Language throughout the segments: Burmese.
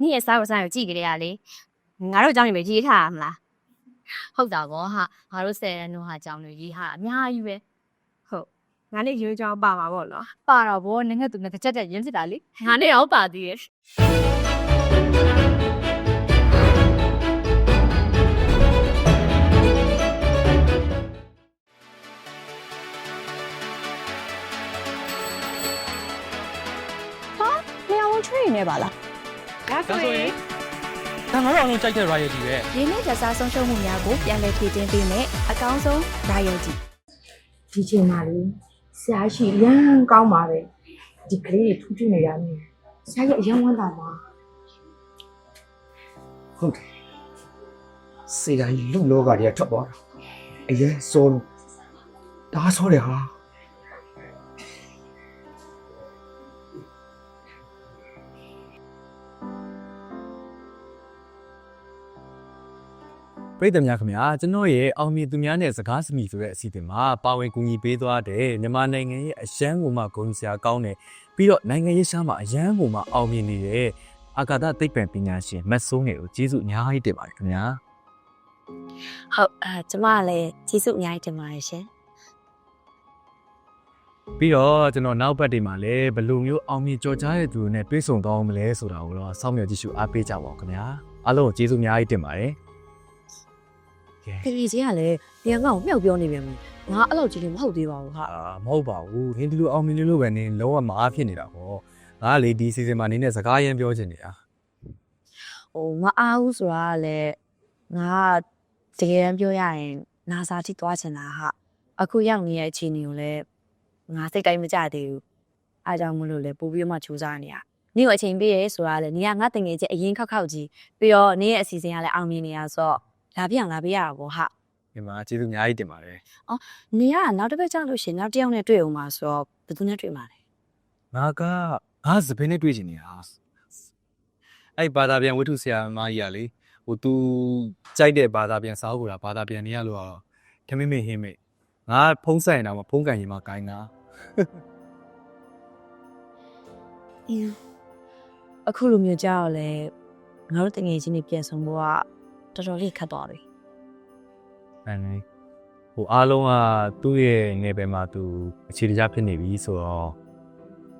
နင့်ရဲ့စားဝစားကိုကြည့်ကြရလေငါတို့အကြောင်းတွေပဲရေးထားရမလားဟုတ်တာဗောဟာငါတို့ဆယ်ရန်တို့ဟာအကြောင်းတွေရေးထားတာအများကြီးပဲငါနဲ့ရွေးကြောင်းပါမှာပေါ့နော်ပါတော့ဗောနင်ကသူနဲ့တစ်ချက်တက်ရင်းစစ်တာလေငါနဲ့ရောပါသေးရဲ့ ကြိုက်တဲ့ royalty ပဲရင်းနှီးကြစားဆုံးရှုံးမှုများကိုပြန်လည်ဖြည့်တင်းပေးမယ်အကောင်းဆုံး royalty ဒီချိန်မှာလေဆရာရှိရမ်းကောင်းပါပဲဒီကလေးတွေထူးထူးနေရမယ်ဆရာရဲ့အယံဝမ်းသာမှာဟုတ်တယ်စေတိုင်းလူလောကတွေကထွက်သွားတာအရင်စောလို့ဒါဆောတယ်ဟာ ပရိသတ်များခင်ဗျာကျွန်တော်ရဲ့အောင်မြင်သူများနဲ့စကားစမိဆိုတဲ့အစီအစဉ်မှာပါဝင်ကူညီပေးသွားတဲ့မြန်မာနိုင်ငံရဲ့အရန်ကိုမှဂုဏ်စရာကောင်းတယ်ပြီးတော့နိုင်ငံရေးရှားမှာအရန်ကိုမှအောင်မြင်နေတဲ့အာကာသသိပ္ပံပညာရှင်မတ်ဆိုးငယ်ကိုကျေးဇူးအများကြီးတင်ပါတယ်ခင်ဗျာဟုတ်အဲကျမကလည်းကျေးဇူးအများကြီးတင်ပါတယ်ရှင်ပြီးတော့ကျွန်တော်နောက်ဘက်တွေမှာလည်းဘယ်လိုမျိုးအောင်မြင်ကြော်ကြားတဲ့သူတွေနဲ့တွေ့ဆုံသွားအောင်မလဲဆိုတာကိုတော့စောင့်မျှော်ကြည့်ရှုအားပေးကြပါဦးခင်ဗျာအားလုံးကိုကျေးဇူးအများကြီးတင်ပါတယ် ဖေဖေကြီးကလည်းပြန်ကောက်မြှောက်ပြောနေပြန်ပြီငါအဲ့လိုကြီးလည်းမဟုတ်သေးပါဘူးဟာအာမဟုတ်ပါဘူးနင်ဒီလိုအောင်မြင်လို့ပဲနင်လုံးဝမအားဖြစ်နေတာဟောငါကလေဒီစီဇန်မှာနင်းနဲ့စကားရမ်းပြောချင်နေတာဟိုမအားဘူးဆိုတာကလည်းငါကတကယ်တမ်းပြောရရင်နာစာတိသွားချင်တာဟာအခုရောက်နေရဲ့အခြေအနေကိုလည်းငါစိတ်တိုင်းမကြသေးဘူးအားကြောင့်မလို့လဲပို့ပြီးမှစူးစမ်းနေရနင့်ကိုအချိန်ပေးရဲဆိုတာကလည်းနင်ကငါတငယ်ချင်းအရင်ခောက်ခောက်ကြီးပြီးတော့နင်ရဲ့အစီအစဉ်ကလည်းအောင်မြင်နေရဆိုတော့ လာပြအောင်လာပေးရတာပေါ့ဟာဒီမှာကျေးဇူးအများကြီးတင်ပါတယ်နင်ကနောက်တစ်ပတ်ကျလို့ရှရင်နောက်တစ်ယောက်နဲ့တွေ့အောင်ပါဆိုတော့ဘယ်သူနဲ့တွေ့မှာလဲငါကငါစပင်းနဲ့တွေ့ချင်နေတာအဲ့ဘာသာပြန်ဝိထုဆရာမကြီးကလေဟို तू ကြိုက်တဲ့ဘာသာပြန်စာအုပ်ကိုလာဘာသာပြန်နေရလို့တော့ခမင်းမင်းဟင်းမေငါဖုံးဆိုင်တာမှာဖုံးကန်ရင်မှာဂိုင်းတာအခုလိုမျိုးကြောက်လဲငါတို့တငယ်ချင်းတွေပြန်ဆောင်ဖို့က တော်တော်လေးခက်သွားပြီအဲ့လေဟိုအားလုံးကသူ့ရဲ့နေပယ်မှာ तू အခြေတကျဖြစ်နေပြီဆိုတော့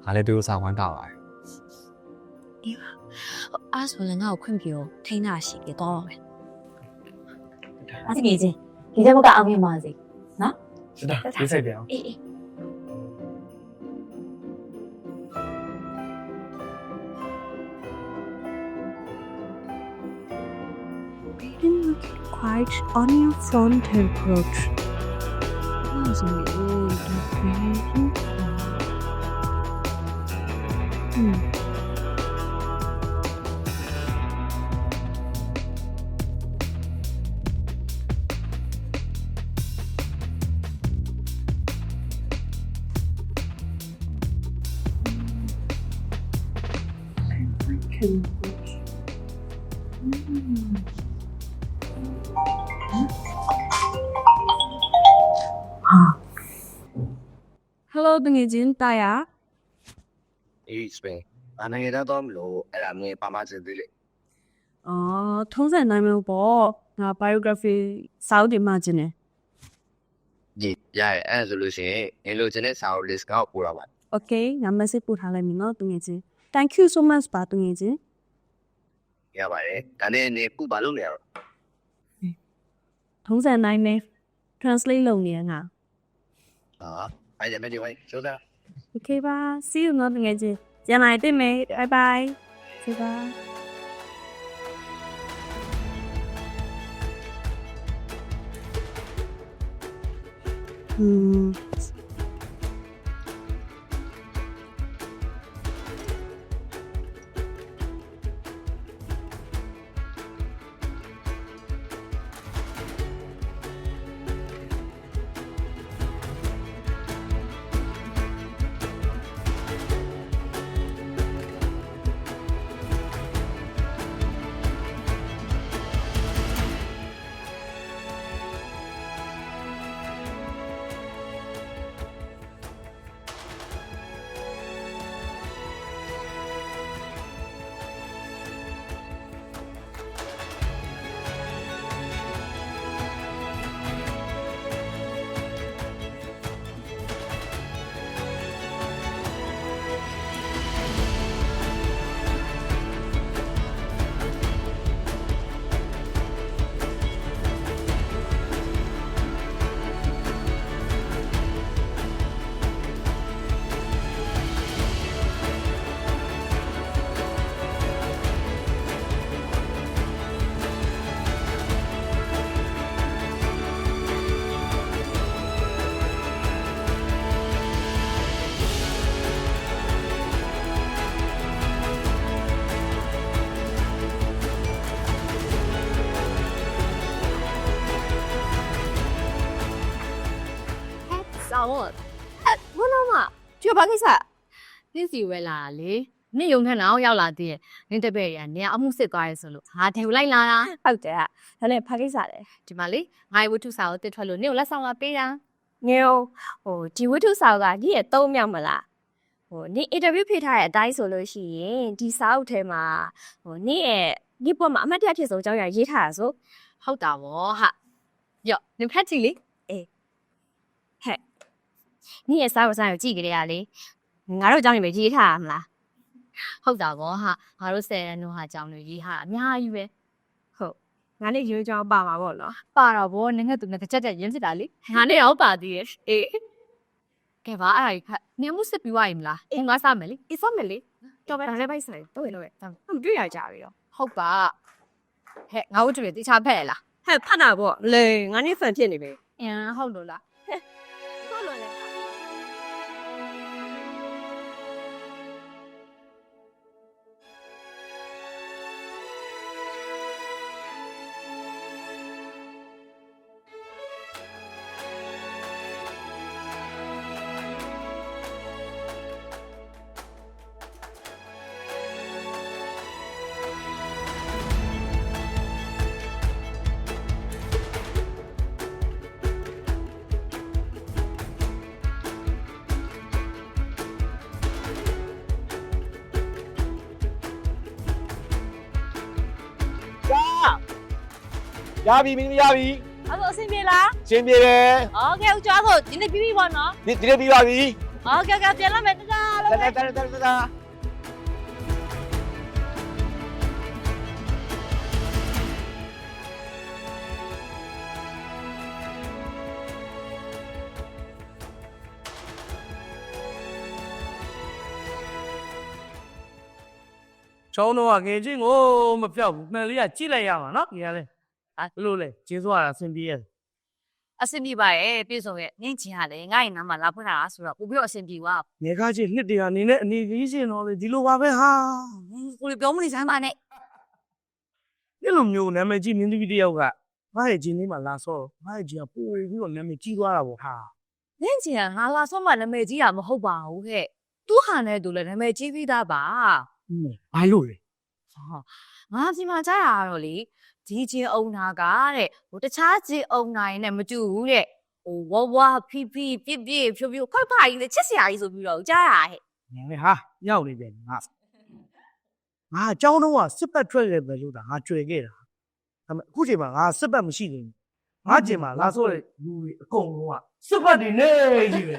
ငါလည်းသူ့ကိုစာဝမ်းတာပါတယ်အားဆိုလည်းငါ့ကိုခွင့်ပြုထိန်းတာရှိကြတော့ပါမယ်အားတငယ်ချင်းဒီချက်မကအောင်မြင်ပါစေစစ်တာဒီဆိုင်ပြန်အောင်အေးအေး quite on your front approach was an old hmm Can Hello တငယ်ချင်းတာယာ အေးစပင်အနိုင်ငံသားတော့မလို့အဲ့ဒါငယ်ပါမစသေးလေအော်ထုံးစံနိုင်မျိုးပေါ့ငါ biography စာအုပ်တွေမှကျင်တယ် ဒီရရအဲ့ဆိုလို့ရှိရင်ငယ်လိုချင်တဲ့စာအုပ် list ကောက်ပို့ရပါ Okay ငါ message ပို့ထားလိုက်ပြီနော်တငယ်ချင်း Thank you so much ပါတငယ်ချင်းရပါတယ်ဒါနဲ့နေခုဘာလုပ်နေရတော့ထုံးစံနိုင်နေ translate လုပ်နေရငါဟာ အဲ့ဒါမဲ့ဒီဝိုင်းကျိုးသား Okay ပါ see you နော်တငယ်ချင်းပြန်လာတွေ့မယ် bye bye စေပါ Hmm. ဘာကိစ္စနင့်စီဝဲလာတာလေနင့်ယုံထက်တော့ရောက်လာသေးရဲ့နင့်တပည့်တွေကနင်ကအမှုစစ်သွားရဲဆိုလို့ဟာတယ်လိုက်လာတာဟုတ်တယ်ဟာဒါနဲ့ဘာကိစ္စလဲဒီမှာလေငါ့ဝတ္ထုစာကိုတစ်ထွက်လို့နင့်ကိုလက်ဆောင်လာပေးတာငယ်အောင်ဟိုဒီဝတ္ထုစာအုပ်ကဒီရဲ့သုံးမြောက်မလားဟိုနေ့အင်တာဗျူးဖြေထားတဲ့အတိုင်းဆိုလို့ရှိရင်ဒီစာအုပ်ထဲမှာဟိုနေ့ရဲ့ဒီပေါ်မှာအမှတ်တရဖြစ်ဆုံးအကြောင်းအရာရေးထားတာဆိုဟုတ်တာဗောဟာယော့နင်ဖတ်ကြည့်လေ နေ့ရဲ့စာအုပ်စာကိုကြည့်ကြရလေငါတို့အကြောင်းတွေပဲရေးထားရမလားဟုတ်တာဗောဟာငါတို့ဆယ်ရန်တို့ဟာအကြောင်းတွေရေးထားတာအများကြီးပဲငါနဲ့ရွေးကြောင်းပါမှာပေါ့နော်ပါတော့ဗောနင်ကသူနဲ့ကြက်ကြက်ရင်းစစ်တာလေငါနဲ့ရောပါသေးရဲ့အေးကဲပါအဲ့ဒါကြီးခတ်နင်အမှုစစ်ပြီးွားရင်မလားအင်းငါစားမယ်လေအေးစောမယ်လေတော်ပဲဒါလည်းပိုက်ဆိုင်တော့ရတော့မတွေ့ရကြပြီတော့ဟုတ်ပါဟဲ့ငါဝတ္ထုတွေတိချဖက်ရလားဟဲ့ဖတ်တာပေါ့လေငါနဲ့ဖန်ဖြစ်နေပြီအင်းဟုတ်လို့လား ရပြီမင်းရပြီ အဲ့တော့အဆင်ပြေလား ရှင်းပြေတယ် โอเคဦးကျော်ဆိုဒီနေ့ပြီးပြီပေါ့နော် ဒီဒီနေ့ပြီးပါပြီ โอเคကပြန်လာမယ်တဒါ တတတတတတ ချောင်းတော့ငယ်ချင်းကိုမပြောက်ဘူးမှန်လေးကကြည့်လိုက်ရမှာနော်ညီကလေး ဟာဘလို့လဲကျေးဇူးရတာအဆင်ပြေရဲ့အဆင်ပြေပါရဲ့ပြေဆုံးရဲ့နင့်ချင်ရလေငါ့ရင်နားမှာလာဖွင့်တာဆိုတော့ပို့ပြီးတော့အဆင်ပြေသွားငယ်ကားချင်းနှစ်တရာနေနဲ့အနေကြီးချင်းတော့လေဒီလိုပါပဲဟာကိုယ်ပြောမနေစမ်းပါနဲ့ဒီလိုမျိုးနာမည်ကြီးမြင်းသမီးတစ်ယောက်ကငါ့ရဲ့ဂျင်းလေးမှာလာဆော့ငါ့ရဲ့ဂျင်းကပိုပြီးတော့နာမည်ကြီးသွားတာပေါ့ဟာနင့်ချင်ကငါလာဆုံးမနာမည်ကြီးတာမဟုတ်ပါဘူးဟဲ့သူ့ဟာနဲ့သူလည်းနာမည်ကြီးပြီးသားပါဘာလို့လဲ ဟာငါစီမှာကြားရတော့လေဒီချင်းအုံနာကတဲ့ဟိုတခြားချင်းအုံနာရင်လည်းမတူဘူးတဲ့ဟိုဝဝဖီဖီပြစ်ပြစ်ဖြိုးဖြိုးခွက်ဖာကြီးလေချစ်စရာကြီးဆိုပြီးတော့ကြားရဟဲ့ ငယ်ဟာရောက်နေတယ်ငါငါအเจ้าတော့ကစစ်ပတ်ထွက်ခဲ့တယ်လို့ဒါငါကြွယ်ခဲ့တာဒါပေမဲ့အခုချိန်မှာငါစစ်ပတ်မရှိနေဘူးငါကျင်မှာလာဆော့တဲ့လူတွေအကုန်လုံးကစစ်ပတ်တွေနေကြီးပဲ